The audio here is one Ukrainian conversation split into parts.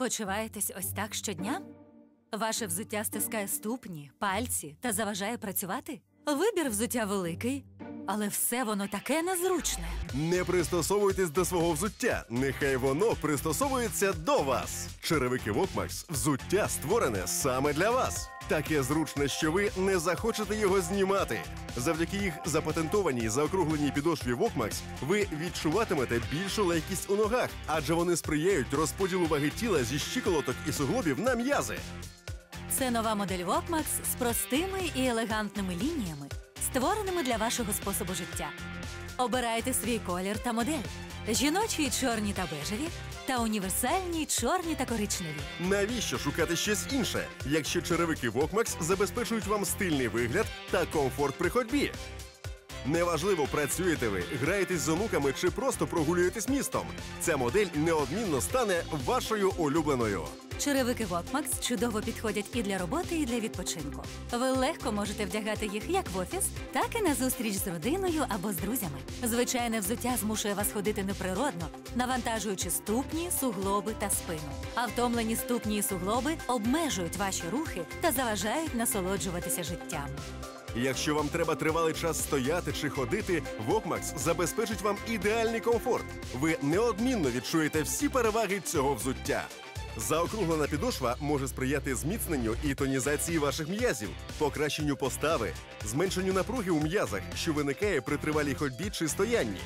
Почуваєтесь ось так щодня? Ваше взуття стискає ступні, пальці та заважає працювати? Вибір взуття великий, але все воно таке незручне. Не пристосовуйтесь до свого взуття. Нехай воно пристосовується до вас. Черевики Вокмакс взуття створене саме для вас. Таке зручне, що ви не захочете його знімати. Завдяки їх запатентованій заокругленій підошві Вокмакс ви відчуватимете більшу легкість у ногах, адже вони сприяють розподілу ваги тіла зі щиколоток і суглобів на м'язи. Це нова модель Вокмакс з простими і елегантними лініями, створеними для вашого способу життя. Обирайте свій колір та модель: жіночі чорні та бежеві, та універсальні чорні та коричневі. Навіщо шукати щось інше, якщо черевики Вокмакс забезпечують вам стильний вигляд та комфорт при ходьбі? Неважливо, працюєте ви, граєтесь з онуками чи просто прогулюєтесь містом. Ця модель неодмінно стане вашою улюбленою. Черевики Вокмакс чудово підходять і для роботи, і для відпочинку. Ви легко можете вдягати їх як в офіс, так і на зустріч з родиною або з друзями. Звичайне взуття змушує вас ходити неприродно, навантажуючи ступні, суглоби та спину. А втомлені ступні і суглоби обмежують ваші рухи та заважають насолоджуватися життям. Якщо вам треба тривалий час стояти чи ходити, Вокмакс забезпечить вам ідеальний комфорт. Ви неодмінно відчуєте всі переваги цього взуття. Заокруглена підошва може сприяти зміцненню і тонізації ваших м'язів, покращенню постави, зменшенню напруги у м'язах, що виникає при тривалій ходьбі чи стоянні.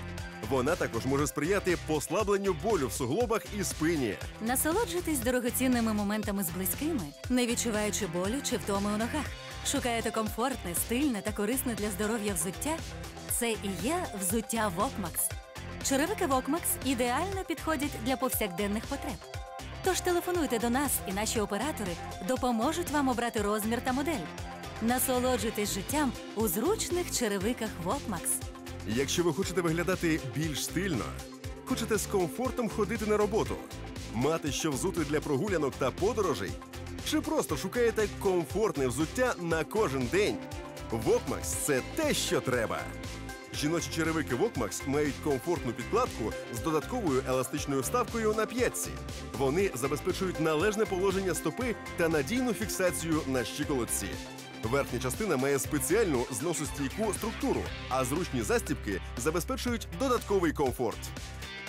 Вона також може сприяти послабленню болю в суглобах і спині. Насолоджуйтесь дорогоцінними моментами з близькими, не відчуваючи болю чи втоми у ногах. Шукаєте комфортне, стильне та корисне для здоров'я взуття? Це і є взуття Вокмакс. Черевики Вокмакс ідеально підходять для повсякденних потреб. Тож телефонуйте до нас, і наші оператори допоможуть вам обрати розмір та модель. Насолоджуйтесь життям у зручних черевиках Вокмакс. Якщо ви хочете виглядати більш стильно, хочете з комфортом ходити на роботу, мати що взути для прогулянок та подорожей, чи просто шукаєте комфортне взуття на кожен день, Вокмакс це те, що треба. Жіночі черевики Вокмакс мають комфортну підкладку з додатковою еластичною вставкою на п'ятці. Вони забезпечують належне положення стопи та надійну фіксацію на щиколотці. Верхня частина має спеціальну зносостійку структуру, а зручні застібки забезпечують додатковий комфорт.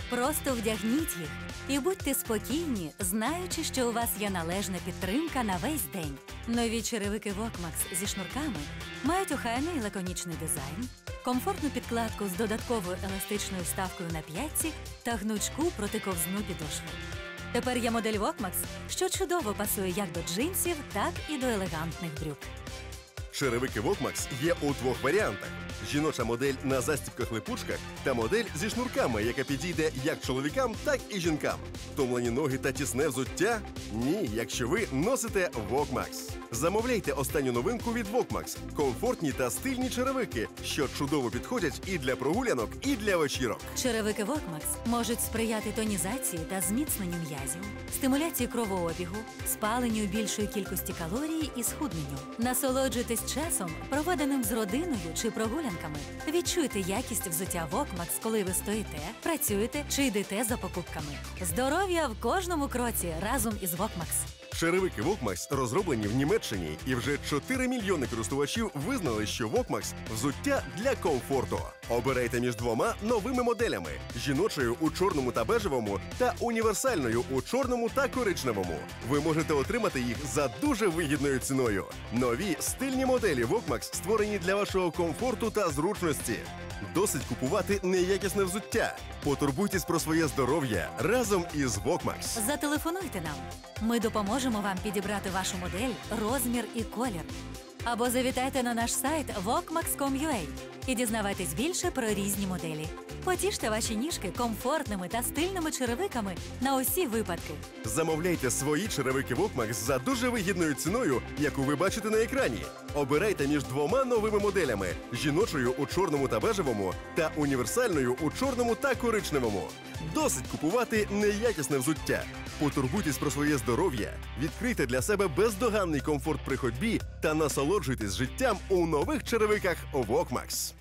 Просто вдягніть їх і будьте спокійні, знаючи, що у вас є належна підтримка на весь день. Нові черевики Вокмакс зі шнурками мають охайний лаконічний дизайн, комфортну підкладку з додатковою еластичною вставкою на п'ятці та гнучку протиковзну підошву. Тепер є модель Вокмакс, що чудово пасує як до джинсів, так і до елегантних брюк. Черевики Вокмакс є у двох варіантах: жіноча модель на застібках-липучках та модель зі шнурками, яка підійде як чоловікам, так і жінкам. Втомлені ноги та тісне взуття? Ні, якщо ви носите Вокмакс. Замовляйте останню новинку від Вокмакс – комфортні та стильні черевики, що чудово підходять і для прогулянок, і для вечірок. Черевики Вокмакс можуть сприяти тонізації та зміцненню м'язів, стимуляції кровообігу, спаленню більшої кількості калорій і схудненню. Насолоджуйтесь часом, проведеним з родиною чи прогулянками. Відчуйте якість взуття Вокмакс, коли ви стоїте, працюєте чи йдете за покупками. Здоров'я в кожному кроці разом із Вокмакс. Черевики Вокмакс розроблені в Німеччині, і вже 4 мільйони користувачів визнали, що Вокмакс взуття для комфорту. Обирайте між двома новими моделями: жіночою у чорному та бежевому та універсальною у чорному та коричневому. Ви можете отримати їх за дуже вигідною ціною. Нові стильні моделі Вокмакс створені для вашого комфорту та зручності. Досить купувати неякісне взуття. Потурбуйтесь про своє здоров'я разом із Вокмакс. Зателефонуйте нам. Ми допоможемо вам підібрати вашу модель, розмір і колір. Або завітайте на наш сайт vokmax.com.ua і дізнавайтесь більше про різні моделі. Потіште ваші ніжки комфортними та стильними черевиками на усі випадки. Замовляйте свої черевики Вокмакс за дуже вигідною ціною, яку ви бачите на екрані. Обирайте між двома новими моделями: жіночою у чорному та бежевому та універсальною у чорному та коричневому. Досить купувати неякісне взуття. Потурбуйтесь про своє здоров'я, відкрийте для себе бездоганний комфорт при ходьбі та насолоджуйтесь життям у нових черевиках Вокмакс.